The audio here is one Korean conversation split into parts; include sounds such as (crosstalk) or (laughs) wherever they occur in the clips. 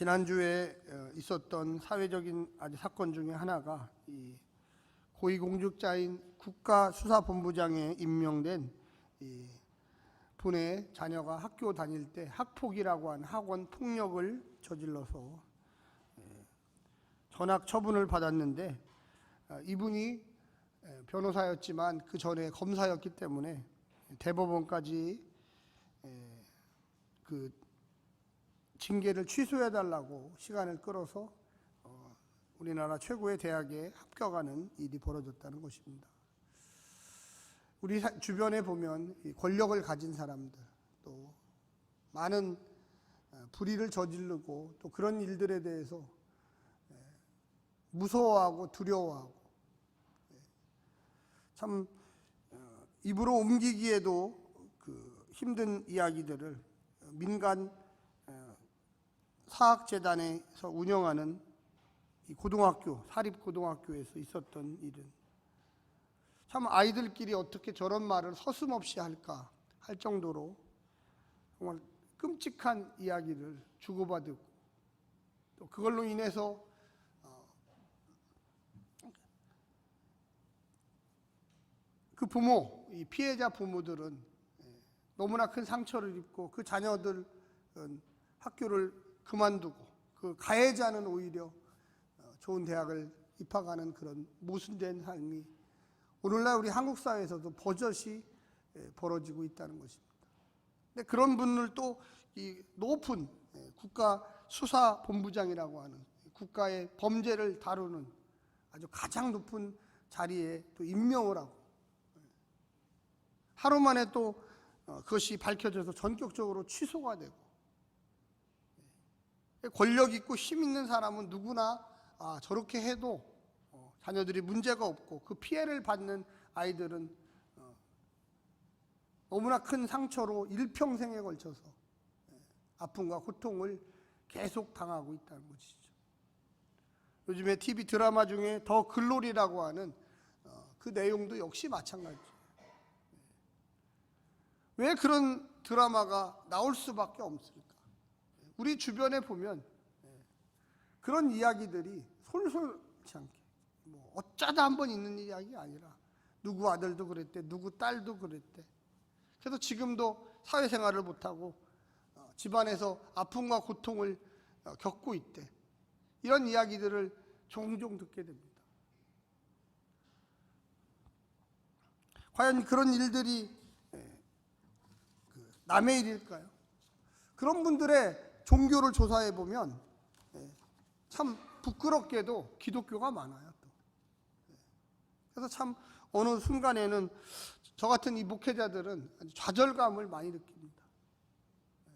지난주에 어, 있었던 사회적인 아주 사건 중에 하나가 이 고위공직자인 국가수사본부장에 임명된 이 분의 자녀가 학교 다닐 때 학폭이라고 하는 학원 폭력을 저질러서 예, 전학 처분을 받았는데 아, 이분이 예, 변호사였지만 그 전에 검사였기 때문에 대법원까지 예, 그 징계를 취소해 달라고 시간을 끌어서 어, 우리나라 최고의 대학에 합격하는 일이 벌어졌다는 것입니다. 우리 사- 주변에 보면 이 권력을 가진 사람들 또 많은 어, 불의를 저지르고 또 그런 일들에 대해서 예, 무서워하고 두려워하고 예, 참 어, 입으로 옮기기에도 그 힘든 이야기들을 민간 어, 사학재단에서 운영하는 이 고등학교 사립 고등학교에서 있었던 일은 참 아이들끼리 어떻게 저런 말을 서슴없이 할까 할 정도로 정말 끔찍한 이야기를 주고받고 또 그걸로 인해서 어, 그 부모, 이 피해자 부모들은 예, 너무나 큰 상처를 입고 그 자녀들은 학교를 그만두고 그 가해자는 오히려 어, 좋은 대학을 입학하는 그런 모순된 삶이 오늘날 우리 한국 사회에서도 버젓이 예, 벌어지고 있다는 것입니다. 근데 그런 분을 또 이 높은 예, 국가 수사 본부장이라고 하는 국가의 범죄를 다루는 아주 가장 높은 자리에 또 임명을 하고 하루 만에 또 어, 그것이 밝혀져서 전격적으로 취소가 되고 예, 권력 있고 힘 있는 사람은 누구나 아, 저렇게 해도 어, 자녀들이 문제가 없고 그 피해를 받는 아이들은 어, 너무나 큰 상처로 일평생에 걸쳐서 예, 아픔과 고통을 계속 당하고 있다는 것이죠. 요즘에 TV 드라마 중에 더 글로리라고 하는 어, 그 내용도 역시 마찬가지죠. 왜 그런 드라마가 나올 수밖에 없을까? 우리 주변에 보면 예, 그런 이야기들이 솔솔치 않게 뭐 어쩌다 한 번 있는 이야기 아니라 누구 아들도 그랬대, 누구 딸도 그랬대. 그래서 지금도 사회생활을 못하고 어, 집안에서 아픔과 고통을 어, 겪고 있대. 이런 이야기들을 종종 듣게 됩니다. 과연 그런 일들이 예, 그 남의 일일까요? 그런 분들의 종교를 조사해 보면 예, 참 부끄럽게도 기독교가 많아요. 또. 예. 그래서 참 어느 순간에는 저 같은 이 목회자들은 좌절감을 많이 느낍니다. 예.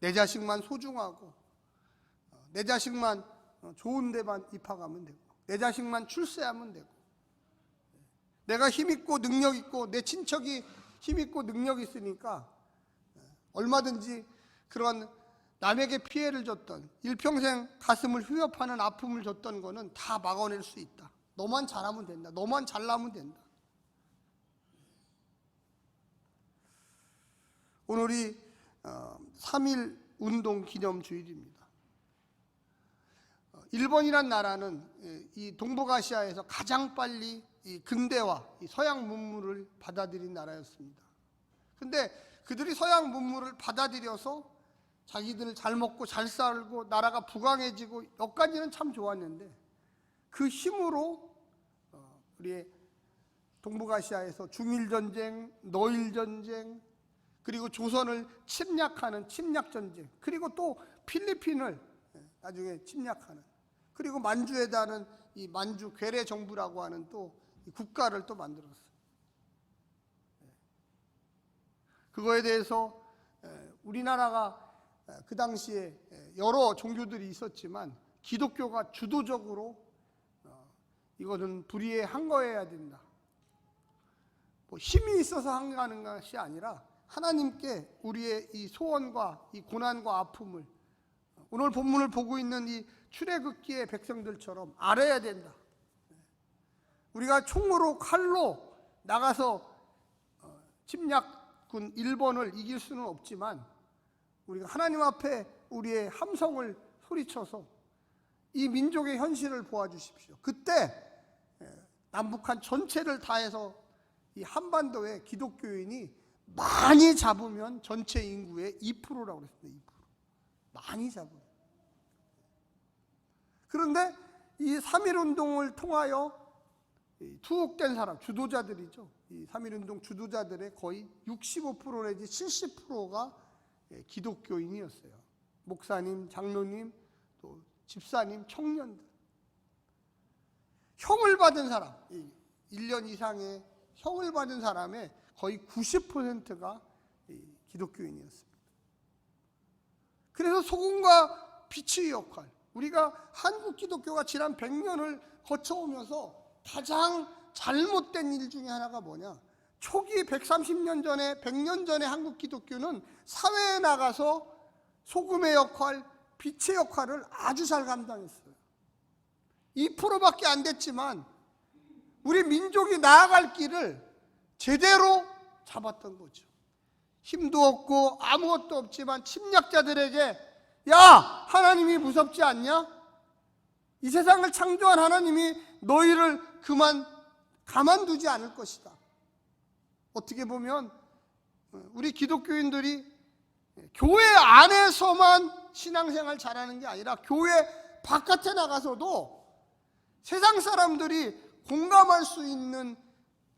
내 자식만 소중하고 어, 내 자식만 어, 좋은 데만 입학하면 되고 내 자식만 출세하면 되고 내가 힘 있고 능력 있고 내 친척이 힘 있고 능력 있으니까 얼마든지 그런 남에게 피해를 줬던 일평생 가슴을 휘협하는 아픔을 줬던 거는 다 막아낼 수 있다. 너만 잘하면 된다. 너만 잘나면 된다. 오늘이 어, 3일 운동 기념 주일입니다. 어, 일본이란 나라는 예, 이 동북아시아에서 가장 빨리 이 근대화, 이 서양 문물을 받아들인 나라였습니다. 근데 그들이 서양 문물을 받아들여서 자기들 잘 먹고 잘 살고 나라가 부강해지고 여기까지는 참 좋았는데 그 힘으로 어, 우리 동북아시아에서 중일 전쟁, 노일 전쟁, 그리고 조선을 침략하는 침략 전쟁, 그리고 또 필리핀을 예, 나중에 침략하는, 그리고 만주에다는 이 만주 괴뢰 정부라고 하는 또이 국가를 또 만들었어요. 예. 그거에 대해서 에, 우리나라가 에, 그 당시에 에, 여러 종교들이 있었지만 기독교가 주도적으로 어, 이거는 불의에 항거해야 된다. 뭐 힘이 있어서 항거하는 것이 아니라 하나님께 우리의 이 소원과 이 고난과 아픔을 오늘 본문을 보고 있는 이 출애굽기의 백성들처럼 알아야 된다. 우리가 총으로 칼로 나가서 어, 침략군 일본을 이길 수는 없지만 우리가 하나님 앞에 우리의 함성을 소리쳐서 이 민족의 현실을 보아주십시오. 그때 예, 남북한 전체를 다해서 이 한반도에 기독교인이 많이 잡으면 전체 인구의 2%라고 그랬습니다. 2%. 많이 잡으면. 그런데 이 3.1운동을 통하여 이 투옥된 사람, 주도자들이죠. 이 3.1운동 주도자들의 거의 65% 내지 70%가 예, 기독교인이었어요. 목사님, 장로님, 또 집사님, 청년들. 형을 받은 사람, 1년 이상의 형을 받은 사람의 거의 90%가 기독교인이었습니다. 그래서 소금과 빛의 역할, 우리가 한국 기독교가 지난 100년을 거쳐오면서 가장 잘못된 일 중에 하나가 뭐냐? 초기 130년 전에 100년 전에 한국 기독교는 사회에 나가서 소금의 역할, 빛의 역할을 아주 잘 감당했어요. 2%밖에 안 됐지만 우리 민족이 나아갈 길을 제대로 잡았던 거죠. 힘도 없고 아무것도 없지만 침략자들에게 야 하나님이 무섭지 않냐? 이 세상을 창조한 하나님이 너희를 그만 가만두지 않을 것이다. 어떻게 보면 우리 기독교인들이 교회 안에서만 신앙생활 잘하는 게 아니라 교회 바깥에 나가서도 세상 사람들이 공감할 수 있는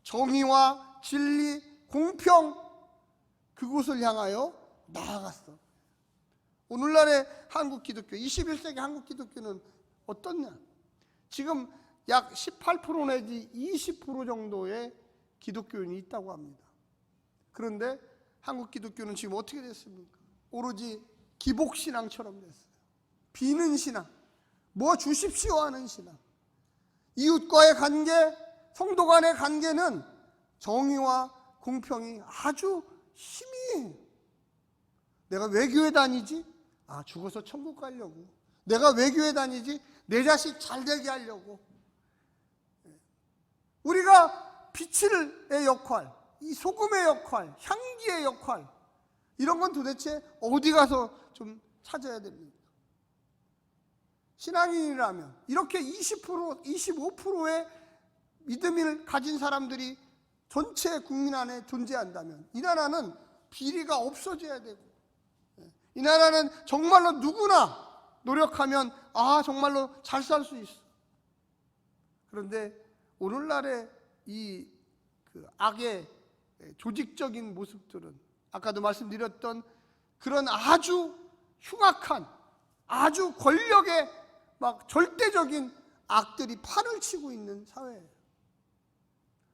정의와 진리, 공평 그곳을 향하여 나아갔어. 오늘날의 한국 기독교, 21세기 한국 기독교는 어떻냐? 지금 약 18% 내지 20% 정도의 기독교인이 있다고 합니다. 그런데 한국 기독교는 지금 어떻게 됐습니까? 오로지 기복 신앙처럼 됐어요. 비는 신앙, 뭐 주십시오 하는 신앙. 이웃과의 관계, 성도 간의 관계는 정의와 공평이 아주 희미해요. 내가 왜 교회 다니지? 아, 죽어서 천국 가려고. 내가 왜 교회 다니지? 내 자식 잘 되게 하려고. 우리가 빛의 역할, 이 소금의 역할, 향기의 역할, 이런 건 도대체 어디 가서 좀 찾아야 됩니까? 신앙인이라면 이렇게 20%, 25%의 믿음을 가진 사람들이 전체 국민 안에 존재한다면 이 나라는 비리가 없어져야 되고 이 나라는 정말로 누구나 노력하면 아 정말로 잘 살 수 있어. 그런데 오늘날의 이 그 악의 조직적인 모습들은 아까도 말씀드렸던 그런 아주 흉악한 아주 권력의 막 절대적인 악들이 판을 치고 있는 사회예요.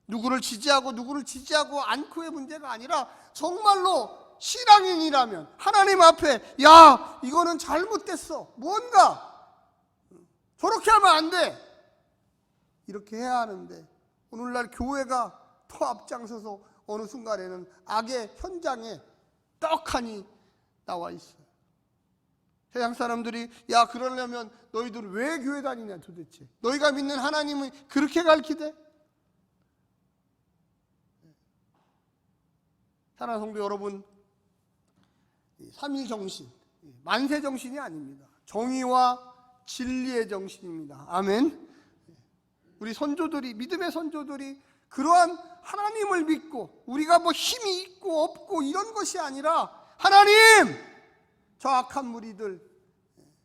누구를 지지하고 누구를 지지하고 않고의 문제가 아니라 정말로 신앙인이라면 하나님 앞에 야 이거는 잘못됐어. 뭔가? 저렇게 하면 안 돼. 이렇게 해야 하는데 오늘날 교회가 더 앞장서서 어느 순간에는 악의 현장에 떡하니 나와 있어요. 세상 사람들이 야 그러려면 너희들 왜 교회 다니냐 도대체 너희가 믿는 하나님은 그렇게 가르치대? 사랑하는 성도 여러분 삼일 정신 만세 정신이 아닙니다. 정의와 진리의 정신입니다. 아멘. 우리 선조들이 믿음의 선조들이 그러한 하나님을 믿고 우리가 뭐 힘이 있고 없고 이런 것이 아니라 하나님! 저 악한 무리들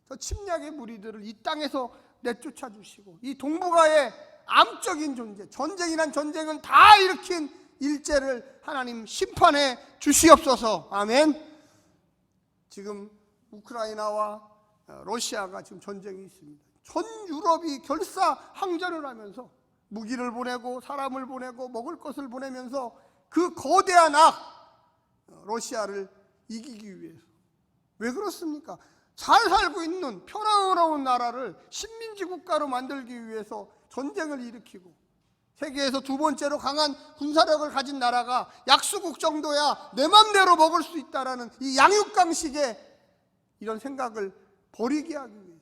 저 침략의 무리들을 이 땅에서 내쫓아 주시고 이 동북아의 암적인 존재 전쟁이란 전쟁은 다 일으킨 일제를 하나님 심판해 주시옵소서. 아멘. 지금 우크라이나와 러시아가 지금 전쟁이 있습니다 전 유럽이 결사 항전을 하면서 무기를 보내고 사람을 보내고 먹을 것을 보내면서 그 거대한 악 러시아를 이기기 위해서 왜 그렇습니까? 잘 살고 있는 평화로운 나라를 식민지 국가로 만들기 위해서 전쟁을 일으키고 세계에서 두 번째로 강한 군사력을 가진 나라가 약수국 정도야 내 맘대로 먹을 수 있다라는 이 양육강식의 이런 생각을 버리게 하기 위해서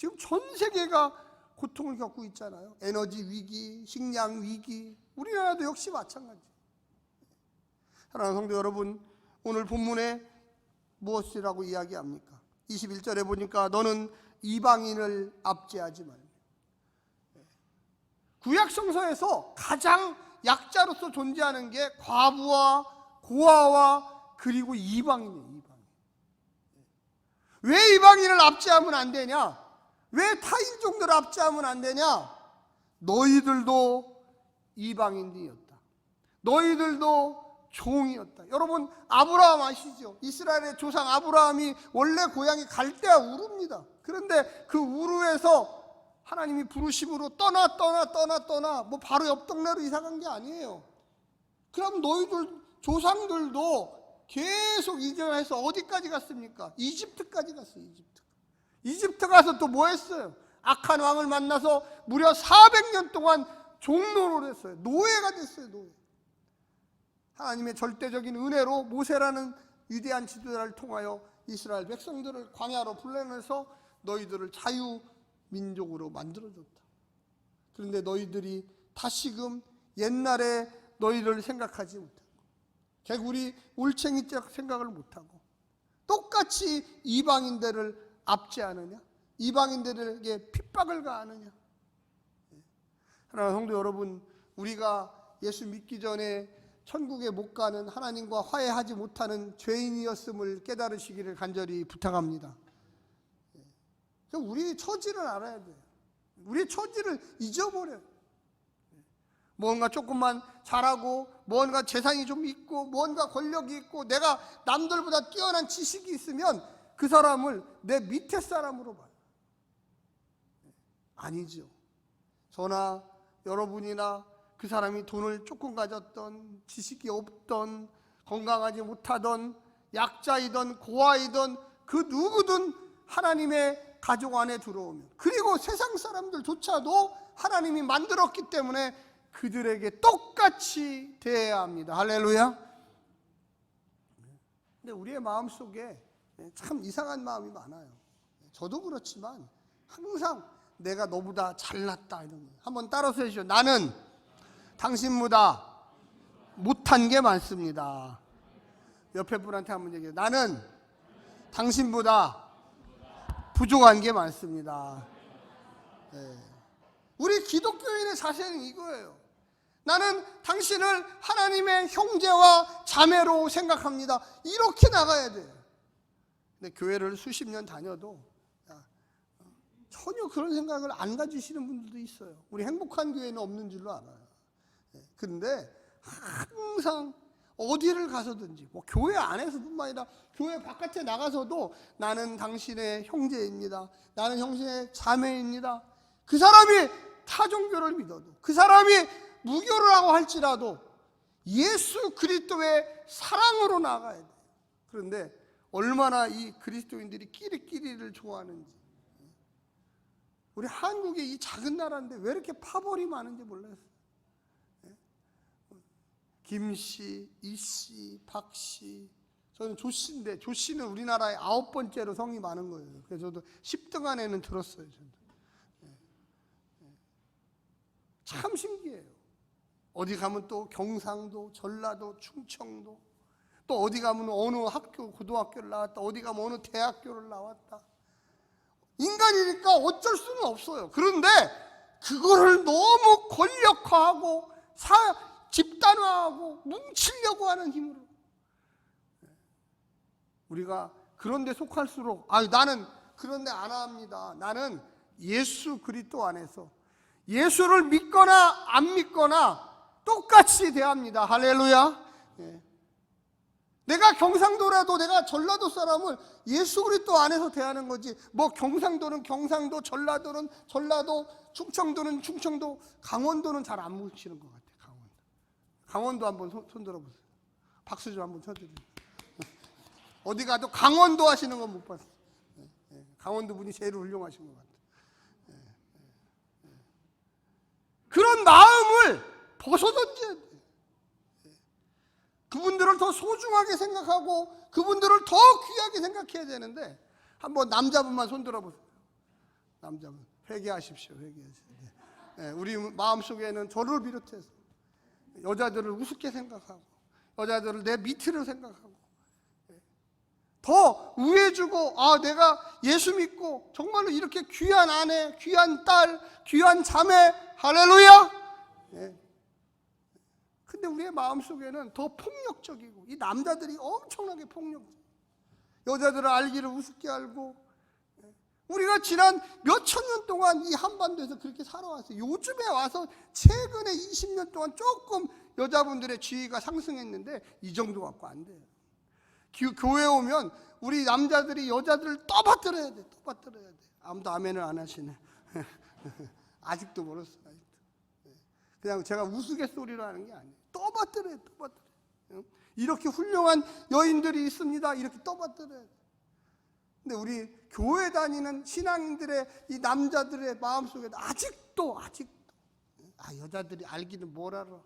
지금 전 세계가 고통을 겪고 있잖아요. 에너지 위기, 식량 위기, 우리나라도 역시 마찬가지. 사랑하는 성도 여러분, 오늘 본문에 무엇이라고 이야기합니까? 21절에 보니까 너는 이방인을 압제하지 말라. 구약 성서에서 가장 약자로서 존재하는 게 과부와 고아와 그리고 이방인이에요. 이방인. 왜 이방인을 압제하면 안 되냐? 왜 타인 종들을 압제하면 안 되냐? 너희들도 이방인이었다. 너희들도 종이었다. 여러분 아브라함 아시죠? 이스라엘의 조상 아브라함이 원래 고향이 갈대아 우르입니다. 그런데 그 우르에서 하나님이 부르심으로 떠나 떠나 떠나 떠나 뭐 바로 옆 동네로 이사 간 게 아니에요. 그럼 너희들 조상들도 계속 이전해서 어디까지 갔습니까? 이집트까지 갔어요. 이집트. 이집트 가서 또 뭐 했어요? 악한 왕을 만나서 무려 400년 동안 종노를 했어요. 노예가 됐어요. 노예. 하나님의 절대적인 은혜로 모세라는 위대한 지도자를 통하여 이스라엘 백성들을 광야로 불러내서 너희들을 자유 민족으로 만들어줬다. 그런데 너희들이 다시금 옛날에 너희를 생각하지 못하고 개구리 올챙이적 생각을 못하고 똑같이 이방인들을 압제하느냐 이방인들에게 핍박을 가하느냐 하나님 성도 여러분 우리가 예수 믿기 전에 천국에 못 가는 하나님과 화해하지 못하는 죄인이었음을 깨달으시기를 간절히 부탁합니다. 우리 처지를 알아야 돼요. 우리의 처지를 잊어버려요. 뭔가 조금만 잘하고, 뭔가 재산이 좀 있고, 뭔가 권력이 있고, 내가 남들보다 뛰어난 지식이 있으면 그 사람을 내 밑에 사람으로 봐요. 아니죠. 저나 여러분이나 그 사람이 돈을 조금 가졌던, 지식이 없던, 건강하지 못하던, 약자이던, 고아이던, 그 누구든 하나님의 가족 안에 들어오면 그리고 세상 사람들조차도 하나님이 만들었기 때문에 그들에게 똑같이 대해야 합니다. 할렐루야. 근데 우리의 마음 속에 참 이상한 마음이 많아요. 저도 그렇지만 항상 내가 너보다 잘났다 이런 거. 한번 따라서 해주죠. 나는 당신보다 못한 게 많습니다. 옆에 분한테 한번 얘기해요. 나는 당신보다 부족한 게 많습니다. 네. 우리 기독교인의 자세는 이거예요. 나는 당신을 하나님의 형제와 자매로 생각합니다. 이렇게 나가야 돼요. 근데 교회를 수십 년 다녀도 전혀 그런 생각을 안 가지시는 분들도 있어요. 우리 행복한 교회는 없는 줄로 알아요. 그런데 항상 어디를 가서든지 뭐 교회 안에서뿐만 아니라 교회 바깥에 나가서도 나는 당신의 형제입니다. 나는 형제의 자매입니다. 그 사람이 타 종교를 믿어도 그 사람이 무교를 하고 할지라도 예수 그리스도의 사랑으로 나가야 돼요. 그런데 얼마나 이 그리스도인들이 끼리끼리를 좋아하는지 우리 한국의 이 작은 나라인데 왜 이렇게 파벌이 많은지 몰랐어요. 김씨, 이씨, 박씨. 저는 조씨인데 조씨는 우리나라의 아홉 번째로 성이 많은 거예요. 그래서 저도 10등 안에는 들었어요. 저도. 참 신기해요. 어디 가면 또 경상도, 전라도, 충청도, 또 어디 가면 어느 학교, 고등학교를 나왔다, 어디 가면 어느 대학교를 나왔다. 인간이니까 어쩔 수는 없어요. 그런데 그거를 너무 권력화하고 사, 집단화하고 뭉치려고 하는 힘으로 우리가 그런 데 속할수록 아 나는 그런 데 안 합니다. 나는 예수 그리스도 안에서 예수를 믿거나 안 믿거나 똑같이 대합니다. 할렐루야. 예. 내가 경상도라도 내가 전라도 사람을 예수 그리스도 안에서 대하는 거지. 뭐 경상도는 경상도, 전라도는 전라도, 충청도는 충청도, 강원도는 잘안 뭉치는 것 같아요. 강원도. 강원도 한번 손, 손 들어보세요. 박수 좀 한번 쳐드립니다. (laughs) 어디 가도 강원도 하시는 건 못 봤어요. 예, 예. 강원도 분이 제일 훌륭하신 것 같아요. 그런 마음을 벗어던져야 돼. 그분들을 더 소중하게 생각하고 그분들을 더 귀하게 생각해야 되는데 한번 남자분만 손 들어보세요. 남자분 회개하십시오. 회개하십시오. 네, 우리 마음 속에는 저를 비롯해서 여자들을 우습게 생각하고 여자들을 내 밑으로 생각하고 더 우애주고 아 내가 예수 믿고 정말로 이렇게 귀한 아내, 귀한 딸, 귀한 자매 할렐루야. 예. 근데 우리의 마음 속에는 더 폭력적이고 이 남자들이 엄청나게 폭력. 여자들을 알기를 우습게 알고 예. 우리가 지난 몇 천 년 동안 이 한반도에서 그렇게 살아왔어요. 요즘에 와서 최근에 20년 동안 조금 여자분들의 지위가 상승했는데 이 정도 갖고 안 돼요. 기- 교회 오면 우리 남자들이 여자들을 떠받들어야 돼. 떠받들어야 돼. 아무도 아멘을 안 하시네. (laughs) 아직도 멀었어. 아직도. 예. 그냥 제가 우스갯소리로 하는 게 아니에요. 떠받들어야 돼. 떠받들어. 요 이렇게 훌륭한 여인들이 있습니다. 이렇게 떠받들어야 돼. 근데 우리 교회 다니는 신앙인들의 이 남자들의 마음속에 아직도 아직도 아 여자들이 알기는 뭘 알아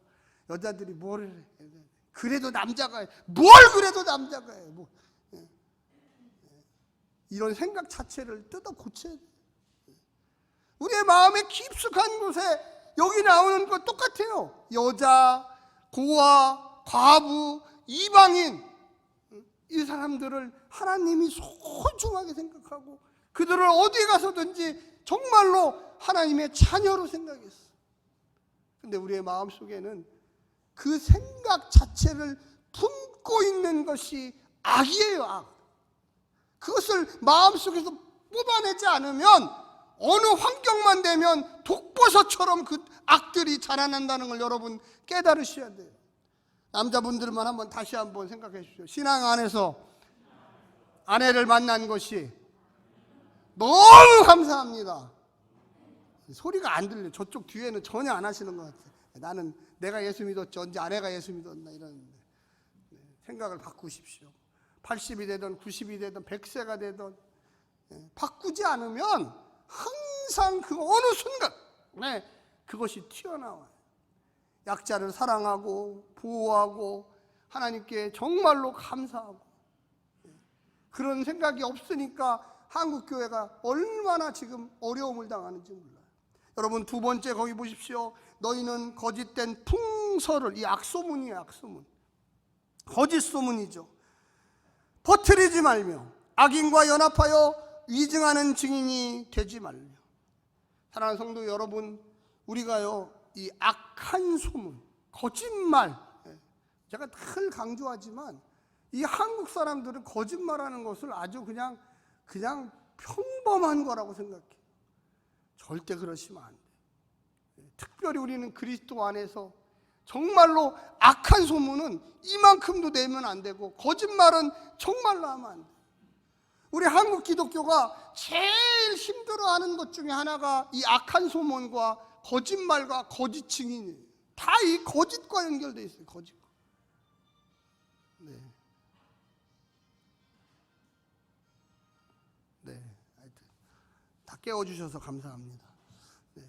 여자들이 뭘 해. 그래도 남자가 해. 뭘 그래도 남자가 해. 뭐. 예. 예. 이런 생각 자체를 뜯어 고쳐야 돼. 우리의 마음의 깊숙한 곳에 여기 나오는 것 똑같아요. 여자, 고아, 과부, 이방인 이 사람들을 하나님이 소중하게 생각하고 그들을 어디 가서든지 정말로 하나님의 자녀로 생각했어. 근데 우리의 마음 속에는 그 생각 자체를 품고 있는 것이 악이에요, 악. 그것을 마음속에서 뽑아내지 않으면 어느 환경만 되면 독버섯처럼 그 악들이 자라난다는 걸 여러분 깨달으셔야 돼요. 남자분들만 한번 다시 한번 생각해 주십시오. 신앙 안에서 아내를 만난 것이 너무 감사합니다. 소리가 안 들려. 저쪽 뒤에는 전혀 안 하시는 것 같아요. 나는 내가 예수 믿었지 언제 아내가 예수 믿었나 이런 네, 생각을 바꾸십시오. 80이 되든 90이 되든 100세가 되든 예, 바꾸지 않으면 항상 그 어느 순간에 그것이 튀어나와요. 약자를 사랑하고 보호하고 하나님께 정말로 감사하고 예, 그런 생각이 없으니까 한국 교회가 얼마나 지금 어려움을 당하는지 몰라요. 여러분 두 번째 거기 보십시오. 너희는 거짓된 풍설을 이 악소문이에요, 악소문. 거짓 소문이죠. 퍼뜨리지 말며 악인과 연합하여 위증하는 증인이 되지 말며. 사랑하는 성도 여러분 우리가요 이 악한 소문 거짓말 예, 제가 늘 강조하지만 이 한국 사람들은 거짓말하는 것을 아주 그냥 그냥 평범한 거라고 생각해요. 절대 그러시면 안 돼요. 예, 특별히 우리는 그리스도 안에서 정말로 악한 소문은 이만큼도 내면 안 되고 거짓말은 정말로 하면 안 돼. 우리 한국 기독교가 제일 힘들어하는 것 중에 하나가 이 악한 소문과 거짓말과 거짓 증인이에요. 다 이 거짓과 연결돼 있어요. 거짓과. 네. 네. 하여튼 다 깨워 주셔서 감사합니다. 네.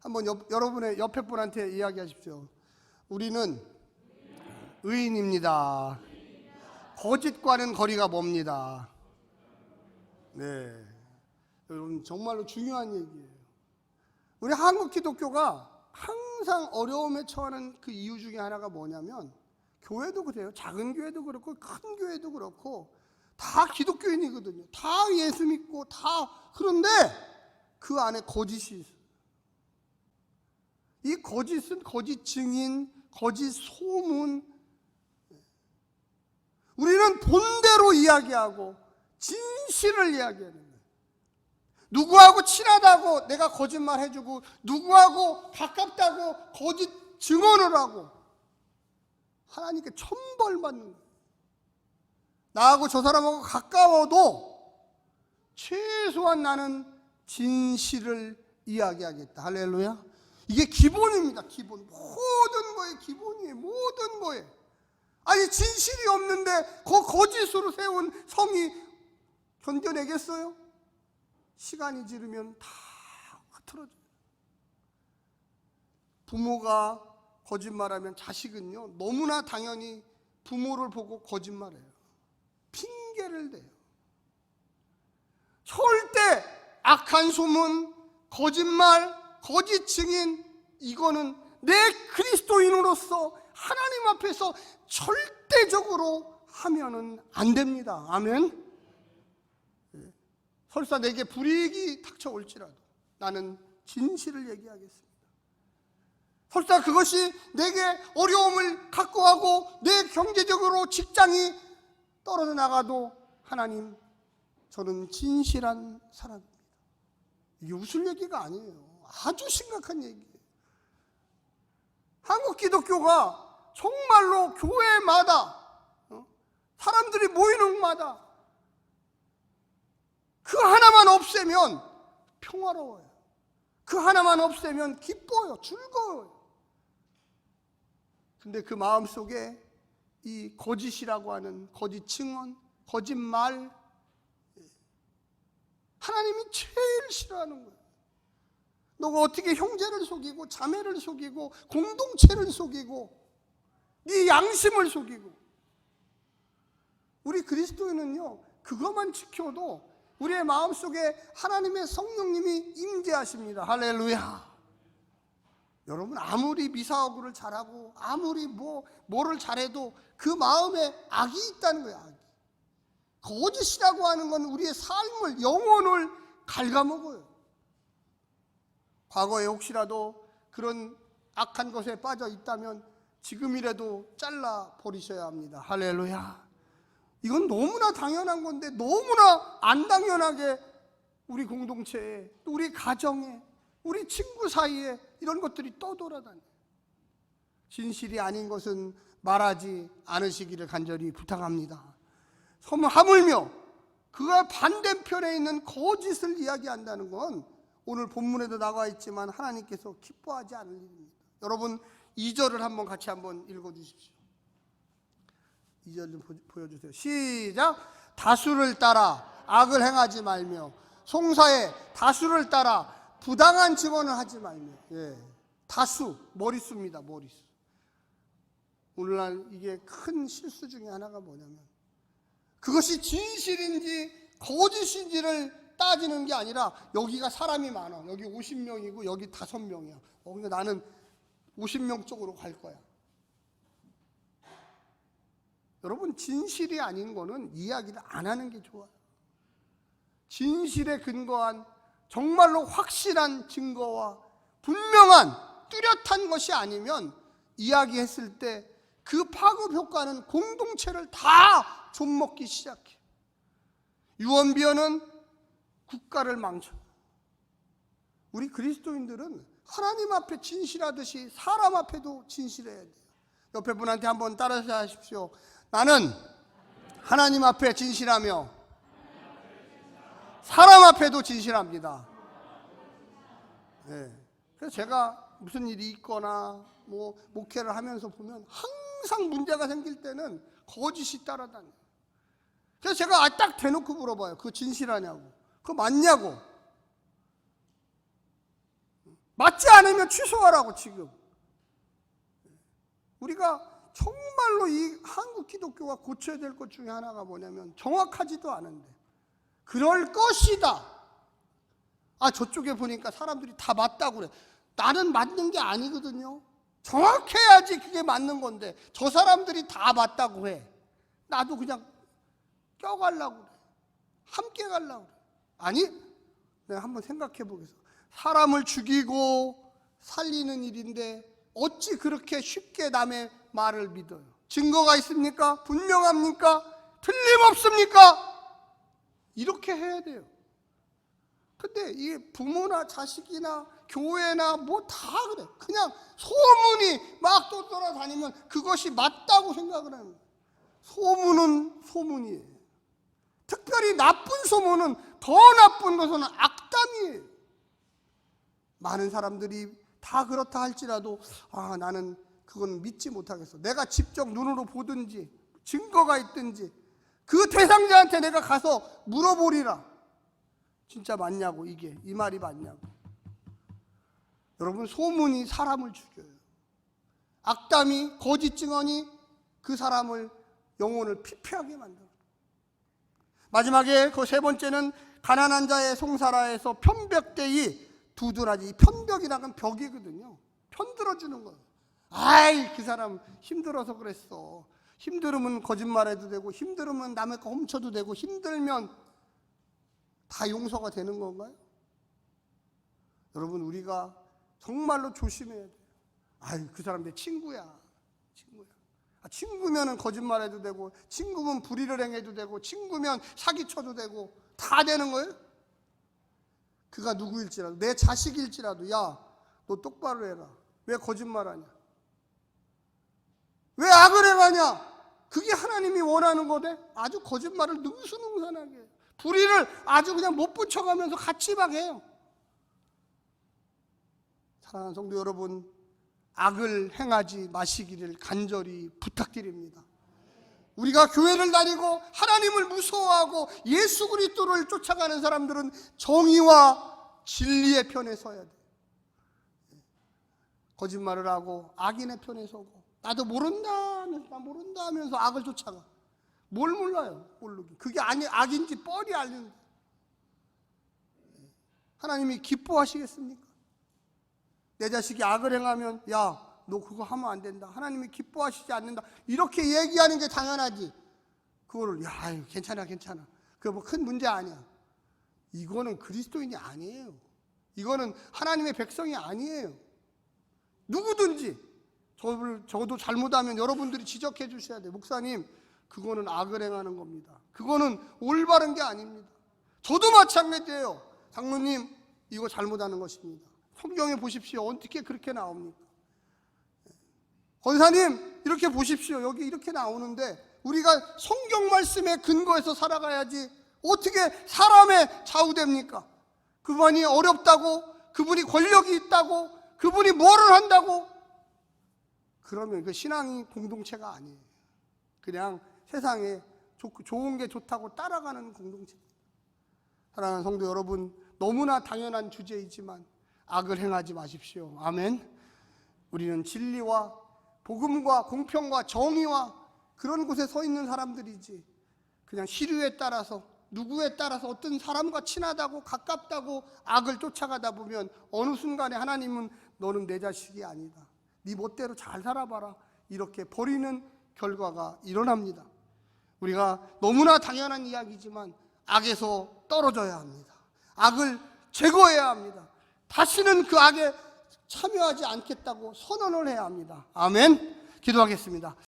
한번 옆- 여러분의 옆에 분한테 이야기하십시오. 우리는 의인입니다. 거짓과는 거리가 멉니다. 네. 여러분, 정말로 중요한 얘기예요. 우리 한국 기독교가 항상 어려움에 처하는 그 이유 중에 하나가 뭐냐면, 교회도 그래요. 작은 교회도 그렇고, 큰 교회도 그렇고, 다 기독교인이거든요. 다 예수 믿고, 다. 그런데 그 안에 거짓이 있어요. 이 거짓은 거짓 증인, 거짓 소문. 우리는 본대로 이야기하고 진실을 이야기하는 거예요. 누구하고 친하다고 내가 거짓말 해주고 누구하고 가깝다고 거짓 증언을 하고 하나님께 천벌 받는. 나하고 저 사람하고 가까워도 최소한 나는 진실을 이야기하겠다. 할렐루야. 이게 기본입니다. 기본. 모든 거의 기본이에요. 모든 거에. 아니 진실이 없는데 그 거짓으로 세운 성이 견뎌내겠어요? 시간이 지르면 다 흐트러져요. 부모가 거짓말하면 자식은요 너무나 당연히 부모를 보고 거짓말해요. 핑계를 대요. 절대 악한 소문, 거짓말, 거짓 증인 이거는 내 그리스도인으로서 하나님 앞에서 절대적으로 하면은 안 됩니다. 아멘. 예. 설사 내게 불이익이 닥쳐올지라도 나는 진실을 얘기하겠습니다. 설사 그것이 내게 어려움을 갖고 하고 내 경제적으로 직장이 떨어져 나가도 하나님 저는 진실한 사람입니다. 이게 웃을 얘기가 아니에요. 아주 심각한 얘기예요. 한국 기독교가 정말로 교회마다 어? 사람들이 모이는 곳마다 그 하나만 없애면 평화로워요. 그 하나만 없애면 기뻐요. 즐거워요. 근데 그 마음 속에 이 거짓이라고 하는 거짓 증언, 거짓말, 하나님이 제일 싫어하는 거예요. 너가 어떻게 형제를 속이고 자매를 속이고 공동체를 속이고 네 양심을 속이고 우리 그리스도인은요 그것만 지켜도 우리의 마음속에 하나님의 성령님이 임재하십니다 할렐루야 여러분 아무리 미사오구를 잘하고 아무리 뭐 뭐를 잘해도 그 마음에 악이 있다는 거야. 거짓이라고 하는 건 우리의 삶을 영혼을 갉아먹어요 과거에 혹시라도 그런 악한 것에 빠져 있다면 지금이라도 잘라 버리셔야 합니다. 할렐루야. 이건 너무나 당연한 건데 너무나 안 당연하게 우리 공동체에 또 우리 가정에 우리 친구 사이에 이런 것들이 떠돌아다녀. 진실이 아닌 것은 말하지 않으시기를 간절히 부탁합니다. 섬 하물며 그가 반대편에 있는 거짓을 이야기한다는 건 오늘 본문에도 나와 있지만 하나님께서 기뻐하지 않을 일입니다. 여러분 2절을 한번 같이 한번 읽어 주십시오. 2절 좀 보- 보여주세요. 시작. 다수를 따라 악을 행하지 말며 송사에 다수를 따라 부당한 증언을 하지 말며 예. 다수 머리수입니다. 머리수. 오늘날 이게 큰 실수 중에 하나가 뭐냐면 그것이 진실인지 거짓인지를 따지는 게 아니라 여기가 사람이 많아. 여기 50명이고 여기 5명이야. 어, 나는 50명 쪽으로 갈 거야. 여러분 진실이 아닌 거는 이야기를 안 하는 게 좋아요. 진실에 근거한 정말로 확실한 증거와 분명한 뚜렷한 것이 아니면 이야기했을 때 그 파급 효과는 공동체를 다 좀먹기 시작해. 유언비어는 국가를 망쳐. 우리 그리스도인들은 하나님 앞에 진실하듯이 사람 앞에도 진실해야 돼요. 옆에 분한테 한번 따라서 하십시오. 나는 하나님 앞에 진실하며 사람 앞에도 진실합니다. 네. 그래서 제가 무슨 일이 있거나 뭐 목회를 하면서 보면 항상 문제가 생길 때는 거짓이 따라다녀요. 그래서 제가 아, 딱 대놓고 물어봐요. 그거 진실하냐고. 그거 맞냐고. 맞지 않으면 취소하라고 지금. 우리가 정말로 이 한국 기독교가 고쳐야 될 것 중에 하나가 뭐냐면 정확하지도 않은데 그럴 것이다. 아 저쪽에 보니까 사람들이 다 맞다고 그래. 나는 맞는 게 아니거든요. 정확해야지 그게 맞는 건데 저 사람들이 다 맞다고 해. 나도 그냥 껴가려고 그래. 함께 가려고 그래. 아니, 내가 한번 생각해 보겠어. 사람을 죽이고 살리는 일인데 어찌 그렇게 쉽게 남의 말을 믿어요? 증거가 있습니까? 분명합니까? 틀림없습니까? 이렇게 해야 돼요. 근데 이게 부모나 자식이나 교회나 뭐 다 그래. 그냥 소문이 막 또 돌아다니면 그것이 맞다고 생각을 하는 거예요. 소문은 소문이에요. 특별히 나쁜 소문은 더 나쁜 것은 악담이에요. 많은 사람들이 다 그렇다 할지라도 아 나는 그건 믿지 못하겠어. 내가 직접 눈으로 보든지 증거가 있든지 그 대상자한테 내가 가서 물어보리라. 진짜 맞냐고 이게 이 말이 맞냐고. 여러분 소문이 사람을 죽여요. 악담이 거짓 증언이 그 사람을 영혼을 피폐하게 만들어. 마지막에 그 세 번째는 가난한 자의 송사라에서 편벽대이 두드라지. 이 편벽이라는 건 벽이거든요. 편들어 주는 거예요. 아이 그 사람 힘들어서 그랬어. 힘들으면 거짓말해도 되고 힘들으면 남의 거 훔쳐도 되고 힘들면 다 용서가 되는 건가요? 여러분 우리가 정말로 조심해야 돼요. 아유 그 사람 내 친구야, 친구야. 아, 친구면은 거짓말해도 되고 친구면 불의를 행해도 되고 친구면 사기쳐도 되고 다 되는 거예요. 그가 누구일지라도 내 자식일지라도 야 너 똑바로 해라. 왜 거짓말하냐? 왜 악을 행하냐? 그게 하나님이 원하는 거대. 아주 거짓말을 능수능란하게 해요. 불의를 아주 그냥 못 붙여가면서 같이 막 해요. 사랑하는 성도 여러분, 악을 행하지 마시기를 간절히 부탁드립니다. 우리가 교회를 다니고 하나님을 무서워하고 예수 그리스도를 쫓아가는 사람들은 정의와 진리의 편에 서야 돼. 거짓말을 하고 악인의 편에 서고 나도 모른다 하면서 나 모른다 하면서 악을 쫓아가. 뭘 몰라요? 모르기. 그게 아니 악인지 뻔히 알는데. 하나님이 기뻐하시겠습니까? 내 자식이 악을 행하면 야, 너 그거 하면 안 된다. 하나님이 기뻐하시지 않는다. 이렇게 얘기하는 게 당연하지. 그거를 야, 괜찮아, 괜찮아. 그거 뭐 큰 문제 아니야. 이거는 그리스도인이 아니에요. 이거는 하나님의 백성이 아니에요. 누구든지 저를 저도 잘못하면 여러분들이 지적해 주셔야 돼요. 목사님, 그거는 악을 행하는 겁니다. 그거는 올바른 게 아닙니다. 저도 마찬가지예요. 장로님, 이거 잘못하는 것입니다. 성경에 보십시오. 어떻게 그렇게 나옵니까? 권사님, 이렇게 보십시오. 여기 이렇게 나오는데 우리가 성경 말씀에 근거해서 살아가야지 어떻게 사람의 좌우됩니까? 그분이 어렵다고, 그분이 권력이 있다고, 그분이 뭐를 한다고? 그러면 그 신앙이 공동체가 아니에요. 그냥 세상에 좋, 좋은 게 좋다고 따라가는 공동체. 사랑하는 성도 여러분, 너무나 당연한 주제이지만 악을 행하지 마십시오. 아멘. 우리는 진리와 복음과 공평과 정의와 그런 곳에 서 있는 사람들이지. 그냥 시류에 따라서 누구에 따라서 어떤 사람과 친하다고 가깝다고 악을 쫓아가다 보면 어느 순간에 하나님은 너는 내 자식이 아니다. 네 멋대로 잘 살아봐라. 이렇게 버리는 결과가 일어납니다. 우리가 너무나 당연한 이야기지만 악에서 떨어져야 합니다. 악을 제거해야 합니다. 다시는 그 악에 참여하지 않겠다고 선언을 해야 합니다. 아멘. 기도하겠습니다.